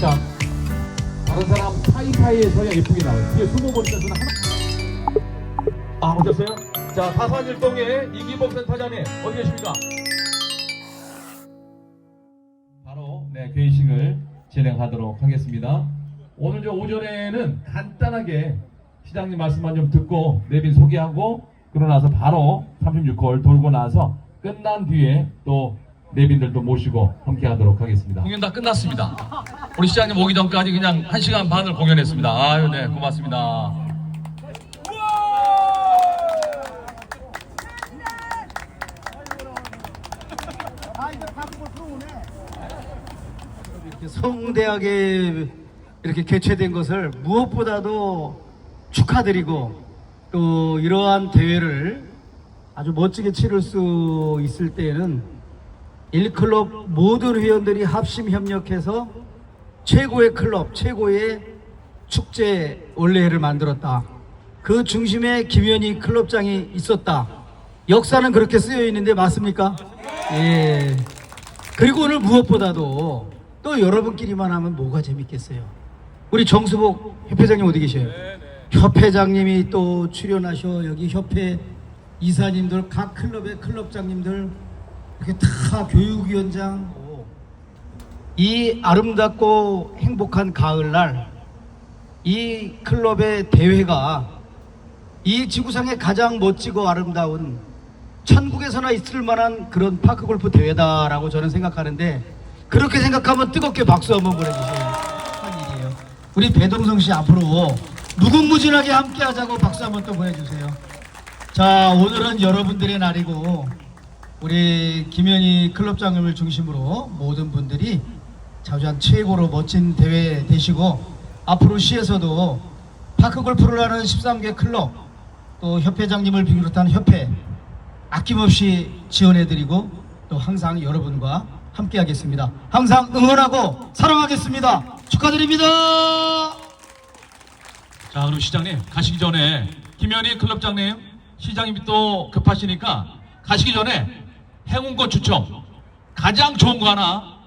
자, 다른 사람 사이사이에서야 예쁘게 나와요. 뒤에 숨어버리는 순간 하나. 아, 오셨어요? 자, 사산일동의 이기복 센터장님, 어디 계십니까? 바로, 네, 회의식을 진행하도록 하겠습니다. 오늘 저 오전에는 간단하게 시장님 말씀만 좀 듣고 내빈 소개하고 그러고 나서 바로 36홀 돌고 나서 끝난 뒤에 또 내빈들도 모시고 함께 하도록 하겠습니다. 공연 다 끝났습니다. 우리 시장님 오기 전까지 그냥 1시간 반을 공연했습니다. 아유, 네, 고맙습니다. 성대하게 이렇게 개최된 것을 무엇보다도 축하드리고 또 이러한 대회를 아주 멋지게 치를 수 있을 때에는 일클럽 모든 회원들이 합심 협력해서 최고의 클럽, 최고의 축제 원래회를 만들었다. 그 중심에 김현희 클럽장이 있었다. 역사는 그렇게 쓰여 있는데 맞습니까? 예. 그리고 오늘 무엇보다도 또 여러분끼리만 하면 뭐가 재밌겠어요. 우리 정수복 협회장님 어디 계셔요? 협회장님이 또 출연하셔 여기 협회 이사님들 각 클럽의 클럽장님들 이렇게 다 교육위원장 이 아름답고 행복한 가을날 이 클럽의 대회가 이 지구상의 가장 멋지고 아름다운 천국에서나 있을 만한 그런 파크 골프 대회다라고 저는 생각하는데 그렇게 생각하면 뜨겁게 박수 한번 보내주세요. 한 일이에요. 우리 배동성 씨 앞으로 무궁무진하게 함께 하자고 박수 한번 또 보내주세요. 자, 오늘은 여러분들의 날이고 우리 김현희 클럽장님을 중심으로 모든 분들이 자주한 최고로 멋진 대회 되시고 앞으로 시에서도 파크 골프를 하는 13개 클럽 또 협회장님을 비롯한 협회 아낌없이 지원해드리고 또 항상 여러분과 함께하겠습니다. 항상 응원하고 사랑하겠습니다. 축하드립니다. 자, 그럼 시장님, 가시기 전에 김현희 클럽장님, 시장님이 또 급하시니까 가시기 전에 행운권 추첨 가장 좋은 거 하나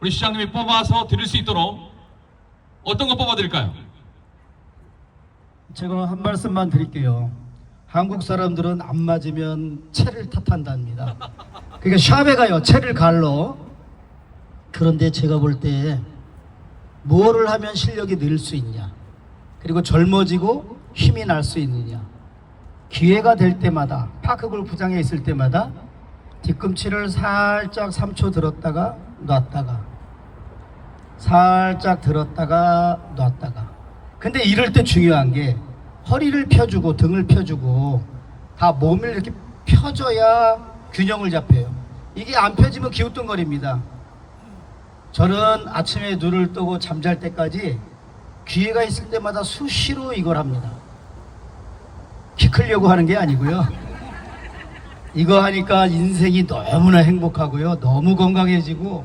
우리 시장님이 뽑아서 드릴 수 있도록 어떤 거 뽑아 드릴까요? 제가 한 말씀만 드릴게요. 한국 사람들은 안 맞으면 채를 탓한답니다. 그러니까 샵에 가요. 채를 갈러. 그런데 제가 볼때 무엇을 하면 실력이 늘 수 있냐? 그리고 젊어지고 힘이 날 수 있느냐? 기회가 될 때마다 파크 골프장에 있을 때마다 뒤꿈치를 살짝 3초 들었다가 놨다가 살짝 들었다가 놨다가. 근데 이럴 때 중요한 게 허리를 펴주고 등을 펴주고 다 몸을 이렇게 펴줘야 균형을 잡혀요. 이게 안 펴지면 기우뚱거립니다. 저는 아침에 눈을 뜨고 잠잘 때까지 기회가 있을 때마다 수시로 이걸 합니다. 키 크려고 하는 게 아니고요 이거 하니까 인생이 너무나 행복하고요 너무 건강해지고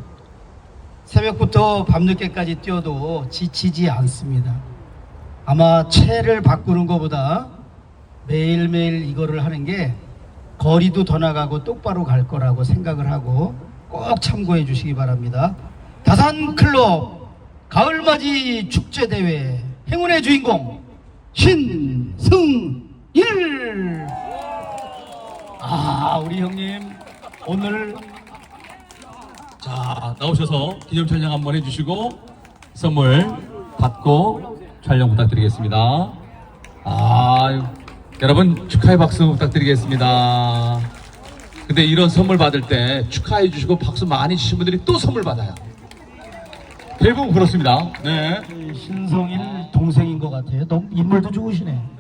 새벽부터 밤늦게까지 뛰어도 지치지 않습니다. 아마 채를 바꾸는 것보다 매일매일 이거를 하는 게 거리도 더 나가고 똑바로 갈 거라고 생각을 하고 꼭 참고해 주시기 바랍니다. 다산 클럽 가을맞이 축제 대회 행운의 주인공 신승일 아 우리 형님 오늘 자, 나오셔서 기념 촬영 한번 해주시고 선물 받고 촬영 부탁드리겠습니다. 아, 여러분 축하의 박수 부탁드리겠습니다. 근데 이런 선물 받을 때 축하해 주시고 박수 많이 주신 분들이 또 선물 받아요. 대부분 그렇습니다. 네. 신성일 동생인 것 같아요. 너무 인물도 좋으시네.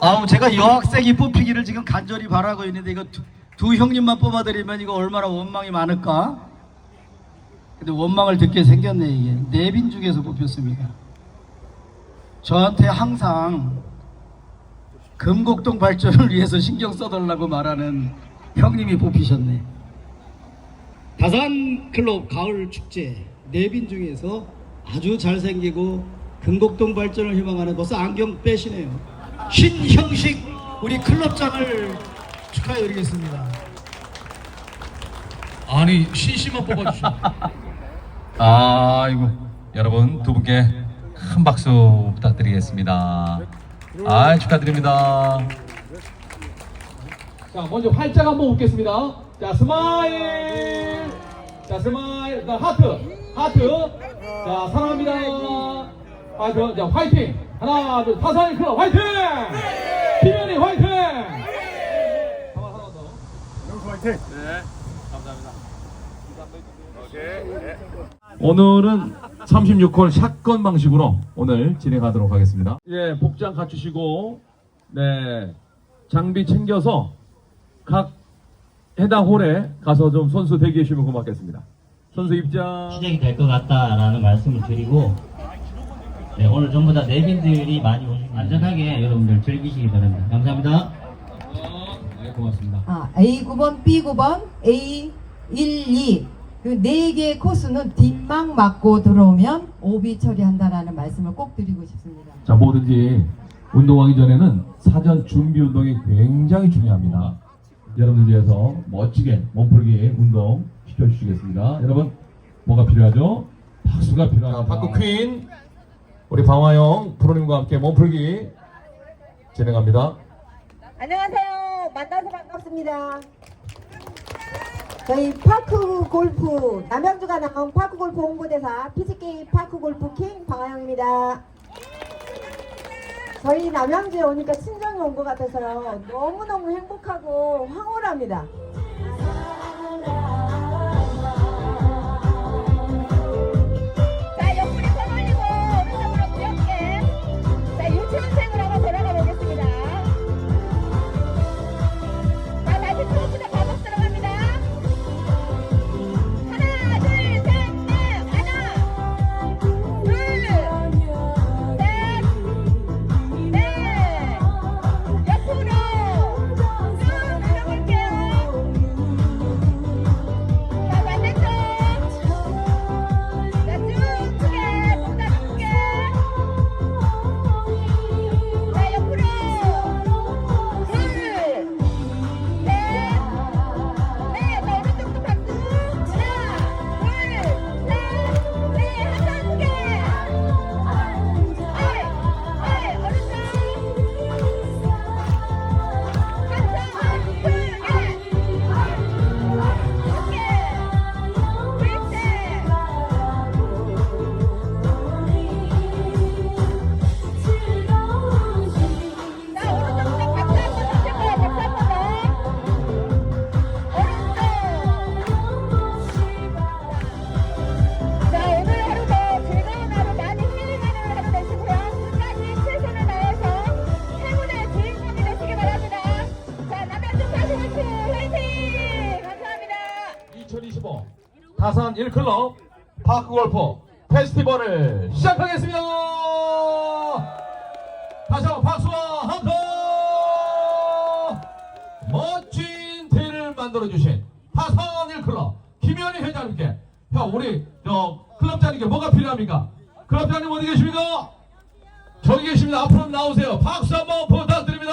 아우 제가 여학생이 뽑히기를 지금 간절히 바라고 있는데 이거 두, 두 형님만 뽑아드리면 이거 얼마나 원망이 많을까? 근데 원망을 듣게 생겼네 이게 네빈 중에서 뽑혔습니다. 저한테 항상 금곡동 발전을 위해서 신경 써달라고 말하는 형님이 뽑히셨네. 다산 클럽 가을 축제 네빈 중에서 아주 잘생기고 금곡동 발전을 희망하는 벌써 안경 빼시네요. 신형식 우리 클럽장을 축하해드리겠습니다. 아니 신씨만 뽑아주시네. 아이고 여러분 두 분께 큰 박수 부탁드리겠습니다. 아 축하드립니다. 자, 먼저 활짝 한번 웃겠습니다. 자, 스마일. 자, 스마일. 자, 하트. 하트. 자, 사랑합니다. 하트. 자, 화이팅. 하나, 둘, 타산이 클럽 화이팅! 김현이 화이팅! 하나, 하나 더. 오늘은 36홀 샷건 방식으로 오늘 진행하도록 하겠습니다. 예, 복장 갖추시고, 네, 장비 챙겨서 각 해당 홀에 가서 좀 선수 대기해 주시면 고맙겠습니다. 선수 입장. 시작이 될 것 같다라는 말씀을 드리고 네, 오늘 전부 다 내빈들이 많이 오시고 안전하게 여러분들 즐기시기 바랍니다. 감사합니다. 네, 고맙습니다. 아, A9번, B9번, A12 그 네개 코스는 뒷막 맞고 들어오면 오비 처리한다라는 말씀을 꼭 드리고 싶습니다. 자, 뭐든지 운동하기 전에는 사전 준비 운동이 굉장히 중요합니다. 여러분들 위해서 멋지게 몸풀기 운동 시켜주시겠습니다. 여러분, 뭐가 필요하죠? 박수가 필요합니다. 자, 박구 퀸, 우리 방화영 프로님과 함께 몸풀기 진행합니다. 안녕하세요. 만나서 반갑습니다. 저희 파크 골프 남양주가 나온 파크 골프 홍보대사 PCK 파크 골프 킹 방아영입니다. 저희 남양주에 오니까 친정이 온 것 같아서요. 너무너무 행복하고 황홀합니다. 2025 다산 1클럽 파크 골프 페스티벌을 시작하겠습니다. 다시 한번 박수와 함성 멋진 대회를 만들어주신 다산 1클럽 김현희 회장님께 형 우리 저 클럽장님께 뭐가 필요합니까? 클럽장님 어디 계십니까? 저기 계십니다. 앞으로 나오세요. 박수 한번 부탁드립니다.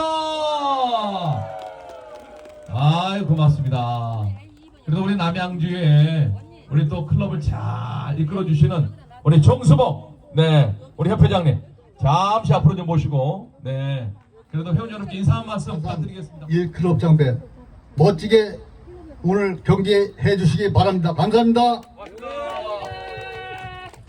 아이 고맙습니다. 그래도 우리 남양주에 우리 또 클럽을 잘 이끌어 주시는 우리 정수봉 네 우리 협회장님 잠시 앞으로 좀 모시고 네 그래도 회원 여러분께 인사 한 말씀 부탁드리겠습니다. 1클럽 장배 멋지게 오늘 경기해 주시기 바랍니다. 감사합니다.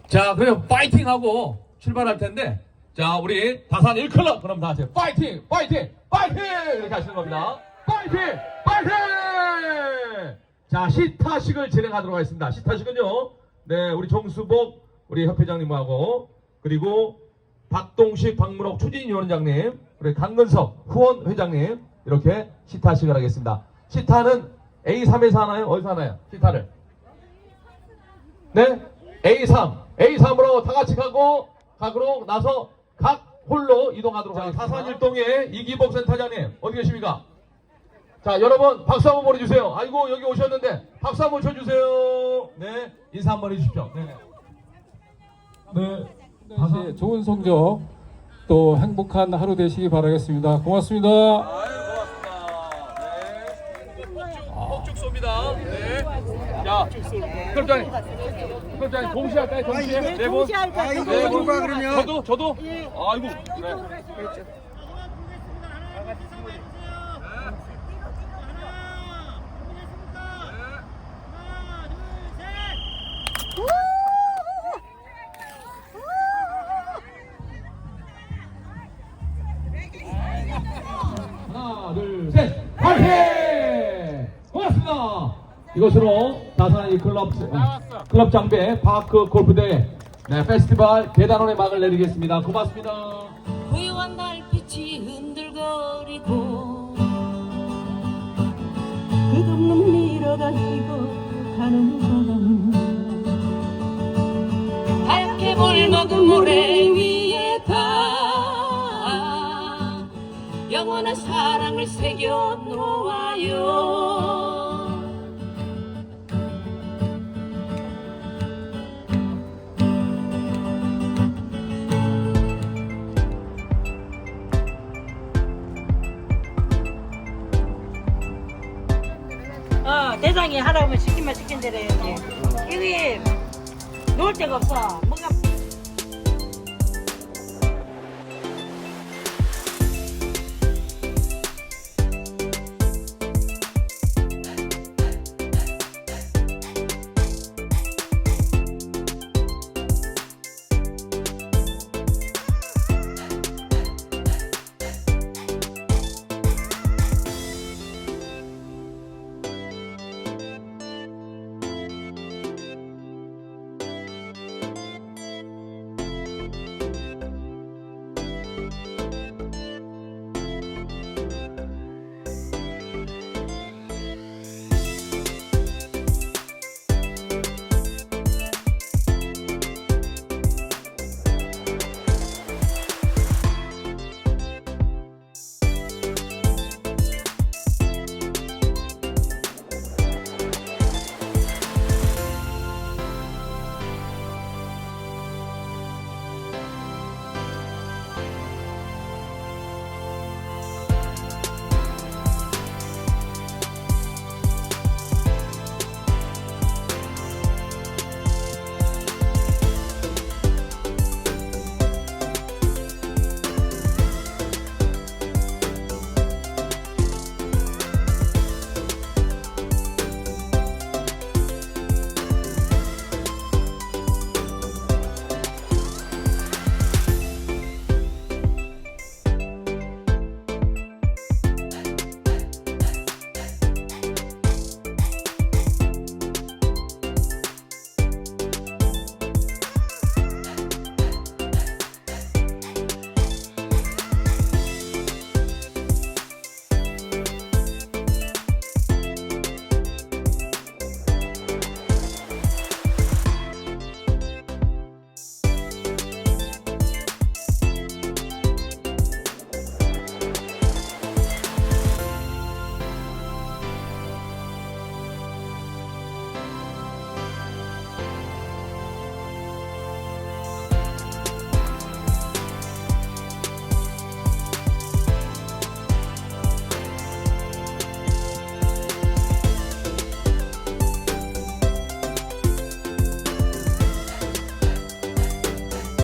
자 그럼 파이팅 하고 출발할 텐데 자 우리 다산 1클럽 그럼 다 같이 파이팅 파이팅 파이팅 이렇게 하시는 겁니다. 파이팅 파이팅 자 시타식을 진행하도록 하겠습니다. 시타식은요 네 우리 정수복 우리 협회장님하고 그리고 박동식 박문옥 추진 위원장님 그리고 강근석 후원 회장님 이렇게 시타식을 하겠습니다. 시타는 A3에서 하나요? 어디서 하나요? 시타를 네? A3. A3으로 다 같이 가고, 가고 나서 각 홀로 이동하도록 하겠습니다. 다산일동의 이기복 센터장님, 어디 계십니까? 자, 여러분, 박수 한번 보내주세요. 아이고, 여기 오셨는데, 박수 한번 쳐주세요. 네, 인사 한번 해주십시오. 네. 네. 네, 좋은 성적 또 행복한 하루 되시기 바라겠습니다. 고맙습니다. 아유, 고맙습니다. 네. 폭죽 쏩니다. 네. 자, 클럽장님. 클럽장님 동시에 할까요? 동시에? 네 분? 네 분. 저도, 저도? 아이고. 네. 하나, 둘, 셋, 파이팅! 고맙습니다. 이것으로 다산이 클럽 클럽 장배 파크 골프대회 네, 페스티벌 계단원의 막을 내리겠습니다. 고맙습니다. 고요한 달빛이 흔들거리고 끝없는 밀어다니고 가는 바람 하얗게 물먹은 모래 위 영원한 사랑을 새겨 놓아요 어, 대장이 하라고 시키면 시킨 대로 해야지. 데가 없어. 뭔가